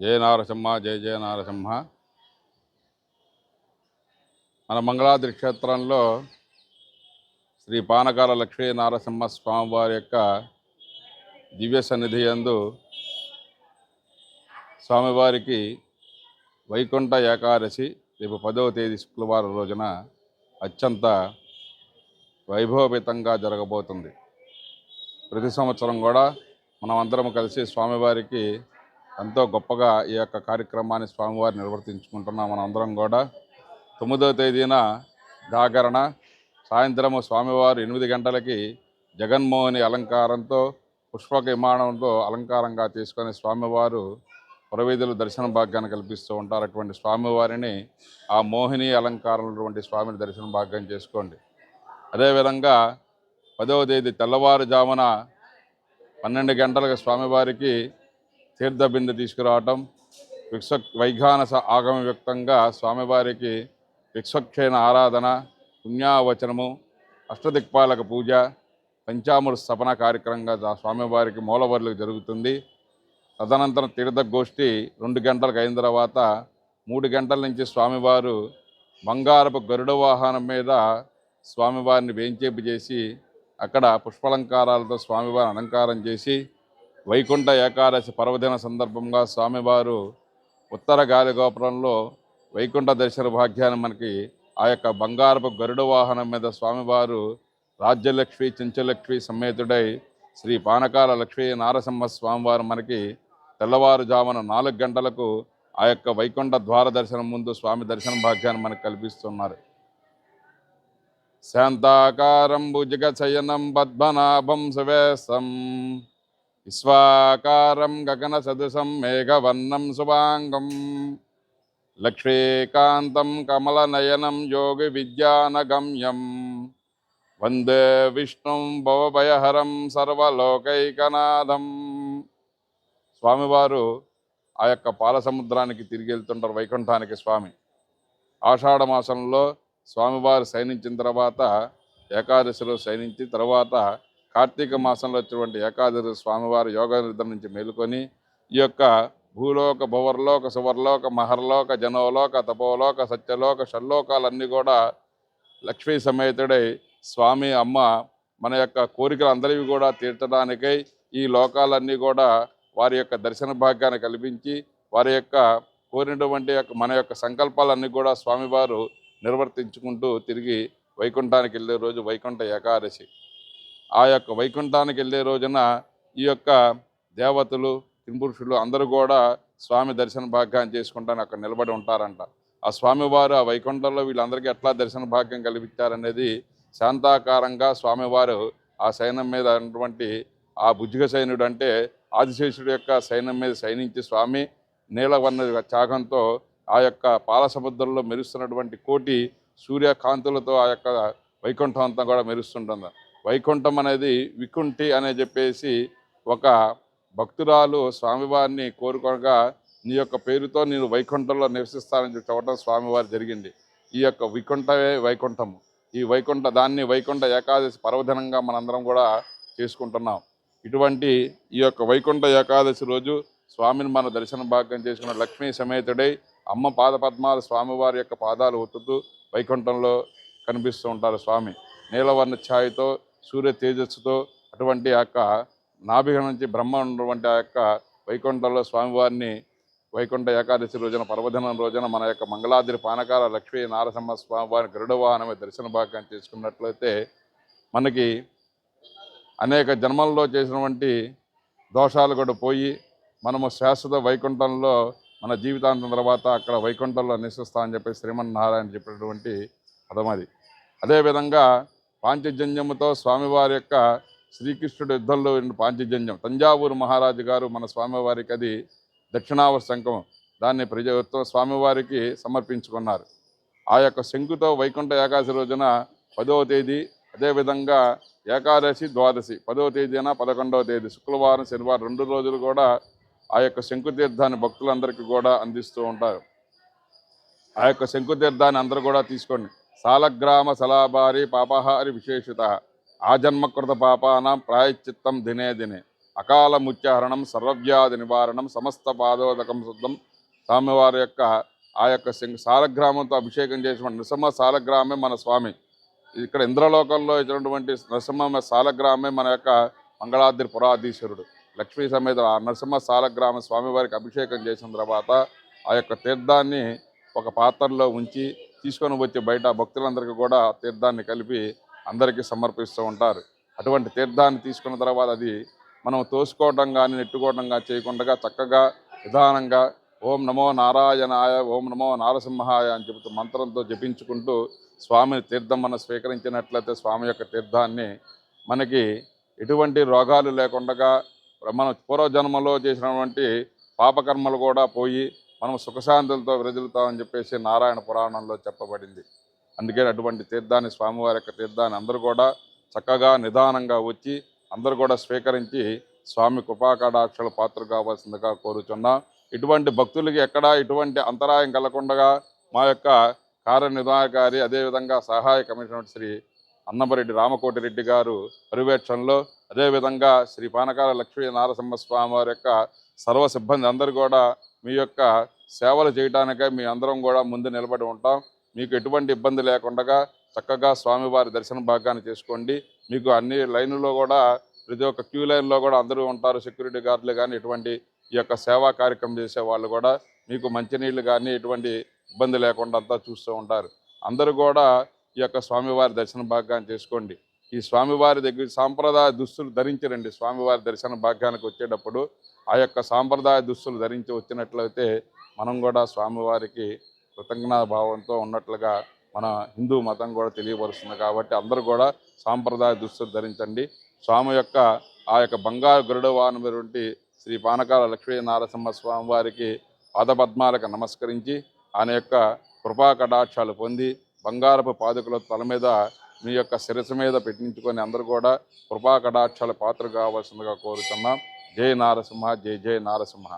జయ నారసింహ జయ జయ నారసింహ. మన మంగళాద్రి క్షేత్రంలో శ్రీ పానకాల లక్ష్మీ నారసింహ స్వామివారి యొక్క దివ్య సన్నిధి యందు స్వామివారికి వైకుంఠ ఏకాదశి రేపు పదవ తేదీ శుక్రవారం రోజున అత్యంత వైభవపేతంగా జరగబోతుంది. ప్రతి సంవత్సరం కూడా మనం అందరం కలిసి స్వామివారికి ఎంతో గొప్పగా ఈ యొక్క కార్యక్రమాన్ని స్వామివారు నిర్వర్తించుకుంటున్నాం మనందరం కూడా. తొమ్మిదవ తేదీన జాగరణ సాయంత్రము స్వామివారు ఎనిమిది గంటలకి జగన్మోహిని అలంకారంతో పుష్పక విమానంతో అలంకారంగా తీసుకొని స్వామివారు పురవీధులు దర్శన భాగ్యాన్ని కల్పిస్తూ ఉంటారు. అటువంటి స్వామివారిని ఆ మోహిని అలంకారంలో స్వామిని దర్శన భాగ్యం చేసుకోండి. అదేవిధంగా పదవ తేదీ తెల్లవారుజామున పన్నెండు గంటలకు స్వామివారికి తీర్థబిందె తీసుకురావటం విశ్వ వైఘానస ఆగమ వ్యక్తంగా స్వామివారికి విశ్వక్షేణ ఆరాధన పుణ్యావచనము అష్టదిక్పాలక పూజ పంచామృత స్థపన కార్యక్రమంగా స్వామివారికి మూలవర్లకు జరుగుతుంది. తదనంతరం తీర్థగోష్ఠి రెండు గంటలకు అయిన తర్వాత మూడు గంటల నుంచి స్వామివారు బంగారపు గరుడ వాహనం మీద స్వామివారిని వేంచేపు చేసి అక్కడ పుష్పలంకారాలతో స్వామివారిని అలంకారం చేసి వైకుంఠ ఏకాదశి పర్వదిన సందర్భంగా స్వామివారు ఉత్తర గాలిగోపురంలో వైకుంఠ దర్శన భాగ్యాన్ని మనకి ఆ యొక్క బంగారపు గరుడ వాహనం మీద స్వామివారు రాజ్యలక్ష్మి చెంచలక్ష్మి సమేతుడై శ్రీ పానకాల లక్ష్మీ నారసింహ స్వామివారు మనకి తెల్లవారుజామున నాలుగు గంటలకు ఆ యొక్క వైకుంఠ ద్వార దర్శనం ముందు స్వామి దర్శన భాగ్యాన్ని మనకు కల్పిస్తున్నారు. శాంతాకారం భుజగశయనం పద్మనాభం సువేశం. విశ్వాకారం గగన సదృశం మేఘవర్ణం శుభాంగం. లక్ష్మీకాంతం కమలనయనం యోగి విద్యానగమ్యం. వందే విష్ణుం భవభయహరం సర్వలోకైకనాథం. స్వామివారు ఆ యొక్క పాలసముద్రానికి తిరిగి వెళ్తుంటారు వైకుంఠానికి స్వామి. ఆషాఢ మాసంలో స్వామివారు శయనించిన తర్వాత ఏకాదశిలో శయనించి తర్వాత కార్తీక మాసంలో వచ్చినటువంటి ఏకాదశి స్వామివారి యోగ నిద్ర నుంచి మేలుకొని ఈ యొక్క భూలోక భువర్లోక సువర్లోక మహర్లోక జనోలోక తపోలోక సత్యలోక షల్లోకాలన్నీ కూడా లక్ష్మీ సమేతుడై స్వామి అమ్మ మన యొక్క కోరికలు అందరివి కూడా తీర్చడానికై ఈ లోకాలన్నీ కూడా వారి యొక్క దర్శన భాగ్యాన్ని కల్పించి వారి యొక్క కోరినటువంటి యొక్క మన యొక్క సంకల్పాలన్నీ కూడా స్వామివారు నిర్వర్తించుకుంటూ తిరిగి వైకుంఠానికి వెళ్ళే రోజు వైకుంఠ ఏకాదశి. ఆ యొక్క వైకుంఠానికి వెళ్ళే రోజున ఈ యొక్క దేవతలు కింపురుషులు అందరూ కూడా స్వామి దర్శన భాగ్యాన్ని చేసుకుంటాను అక్కడ నిలబడి ఉంటారంట. ఆ స్వామివారు ఆ వైకుంఠంలో వీళ్ళందరికీ ఎట్లా దర్శన భాగ్యం కల్పించారనేది శాంతాకారంగా స్వామివారు ఆ సైన్యం మీద ఉన్నటువంటి ఆ భుజగ సైనుడు అంటే ఆదిశేషుడు యొక్క సైన్యం మీద సైనించి స్వామి నీలవర్ణ చాగంతో ఆ యొక్క పాల సముద్రంలో మెరుస్తున్నటువంటి కోటి సూర్యకాంతులతో ఆ యొక్క వైకుంఠం అంతా కూడా మెరుస్తుంటుంది. వైకుంఠం అనేది వికుంఠి అనే చెప్పేసి ఒక భక్తురాలు స్వామివారిని కోరుకోగా నీ యొక్క పేరుతో నేను వైకుంఠంలో నివసిస్తానని చెప్పి చెప్పడం జరిగింది. ఈ యొక్క వికుంఠమే వైకుంఠము. ఈ వైకుంఠ దాన్ని వైకుంఠ ఏకాదశి పర్వదినంగా మనందరం కూడా చేసుకుంటున్నాం. ఇటువంటి ఈ యొక్క వైకుంఠ ఏకాదశి రోజు స్వామిని మన దర్శన భాగ్యం చేసుకున్న లక్ష్మీ సమేతుడై అమ్మ పాద పద్మాలు స్వామివారి యొక్క పాదాలు ఒత్తుతూ వైకుంఠంలో కనిపిస్తూ ఉంటారు స్వామి. నీలవర్ణ ఛాయతో సూర్య తేజస్సుతో అటువంటి యొక్క నాభిక నుంచి బ్రహ్మ ఉన్నటువంటి ఆ యొక్క వైకుంఠంలో స్వామివారిని వైకుంఠ ఏకాదశి రోజున పర్వదినం రోజున మన యొక్క మంగళాద్రి పానకాల లక్ష్మీ నారసింహ స్వామివారిని గరుడ వాహనమే దర్శన భాగ్యం చేసుకున్నట్లయితే మనకి అనేక జన్మల్లో చేసినటువంటి దోషాలు కూడా పోయి మనము శాశ్వత వైకుంఠంలో మన జీవితాంతం తర్వాత అక్కడ వైకుంఠంలో నివసిస్తా అని చెప్పి శ్రీమన్నారాయణ చెప్పినటువంటి పదం అది. అదేవిధంగా పాంచజన్యముతో స్వామివారి యొక్క శ్రీకృష్ణుడు యుద్ధంలో ఉన్న పాంచజన్యం. తంజావూరు మహారాజు గారు మన స్వామివారికి అది దక్షిణావర్ శంఖం దాన్ని ప్రజ స్వామివారికి సమర్పించుకున్నారు. ఆ యొక్క శంకుతో వైకుంఠ ఏకాదశి రోజున పదవ తేదీ అదేవిధంగా ఏకాదశి ద్వాదశి. పదవ తేదీన పదకొండవ తేదీ. శుక్రవారం శనివారం రెండు రోజులు కూడా ఆ యొక్క శంకుతీర్థాన్ని భక్తులందరికీ కూడా అందిస్తూ ఉంటారు. ఆ యొక్క శంకుతీర్థాన్ని అందరూ కూడా తీసుకోండి. సాలగ్రామ సలాబారి పాపహారి విశేషిత ఆజన్మకృత పాపానం ప్రాయశ్చిత్తం దినే దినే అకాల ముత్యహరణం సర్వవ్యాధి నివారణం సమస్త పాదోదకం శుద్ధం స్వామివారి యొక్క ఆ యొక్క సాలగ్రామంతో అభిషేకం చేసిన నృసింహ సాలగ్రామే మన స్వామి. ఇక్కడ ఇంద్రలోకంలో ఇచ్చినటువంటి నరసింహ సాలగ్రామే మన యొక్క మంగళాద్రి పురాధీశ్వరుడు. లక్ష్మీ సమేత ఆ నరసింహ సాలగ్రామ స్వామివారికి అభిషేకం చేసిన తర్వాత ఆ యొక్క తీర్థాన్ని ఒక పాత్రలో ఉంచి తీసుకొని వచ్చి బయట భక్తులందరికీ కూడా తీర్థాన్ని కలిపి అందరికీ సమర్పిస్తూ ఉంటారు. అటువంటి తీర్థాన్ని తీసుకున్న తర్వాత అది మనం తోసుకోవడం కానీ నెట్టుకోవడం కానీ చేయకుండా చక్కగా నిదానంగా ఓం నమో నారాయణాయ ఓం నమో నారసింహాయ అని చెబుతూ మంత్రంతో జపించుకుంటూ స్వామిని తీర్థం మనం స్వీకరించినట్లయితే స్వామి యొక్క తీర్థాన్ని మనకి ఎటువంటి రోగాలు లేకుండా మన పూర్వజన్మలో చేసినటువంటి పాపకర్మలు కూడా పోయి మనం సుఖశాంతులతో విరజిల్తామని చెప్పేసి నారాయణ పురాణంలో చెప్పబడింది. అందుకే అటువంటి తీర్థాన్ని స్వామివారి యొక్క తీర్థాన్ని అందరూ కూడా చక్కగా నిదానంగా వచ్చి అందరూ కూడా స్వీకరించి స్వామి కృపాకటాక్షల పాత్ర కావాల్సిందిగా కోరుచున్నాం. ఇటువంటి భక్తులకి ఎక్కడా ఇటువంటి అంతరాయం కలగకుండా మా యొక్క కార్యనిర్వాహకారి అదేవిధంగా సహాయ కమిషనర్ శ్రీ అన్నమరెడ్డి రామకోటిరెడ్డి గారు పర్యవేక్షణలో అదేవిధంగా శ్రీ పానకాల లక్ష్మీ నారసింహ స్వామి వారి యొక్క సర్వ సిబ్బంది అందరూ కూడా మీ యొక్క సేవలు చేయడానికే మీ అందరం కూడా ముందు నిలబడి ఉంటాం. మీకు ఎటువంటి ఇబ్బంది లేకుండా చక్కగా స్వామివారి దర్శన భాగాన్ని చేసుకోండి. మీకు అన్ని లైన్లో కూడా ప్రతి ఒక్క క్యూ లైన్లో కూడా అందరూ ఉంటారు. సెక్యూరిటీ గార్డులు కానీ ఇటువంటి ఈ యొక్క సేవా కార్యక్రమం చేసే వాళ్ళు కూడా మీకు మంచినీళ్ళు కానీ ఎటువంటి ఇబ్బంది లేకుండా అంతా చూస్తూ ఉంటారు. అందరూ కూడా ఈ యొక్క స్వామివారి దర్శన భాగ్యాన్ని చేసుకోండి. ఈ స్వామివారి దగ్గర సాంప్రదాయ దుస్తులు ధరించరండి. స్వామివారి దర్శన భాగ్యానికి వచ్చేటప్పుడు ఆ యొక్క సాంప్రదాయ దుస్తులు ధరించి వచ్చినట్లయితే మనం కూడా స్వామివారికి కృతజ్ఞతా భావంతో ఉన్నట్లుగా మన హిందూ మతం కూడా తెలియపరుస్తుంది కాబట్టి అందరూ కూడా సాంప్రదాయ దుస్తులు ధరించండి. స్వామి యొక్క ఆ యొక్క బంగారు గరుడ వానటువంటి శ్రీ పానకాల లక్ష్మీ నారసింహ స్వామి వారికి పాదపద్మాలకు నమస్కరించి ఆయన యొక్క కృపా కటాక్షాలు పొంది బంగారపు పాదుకల తల మీద మీ యొక్క శిరసు మీద పెట్టించుకొని అందరూ కూడా కృపా కటాక్షాల పాత్ర కావాల్సిందిగా కోరుతున్నాం జై నారసింహ జై జై నారసింహ.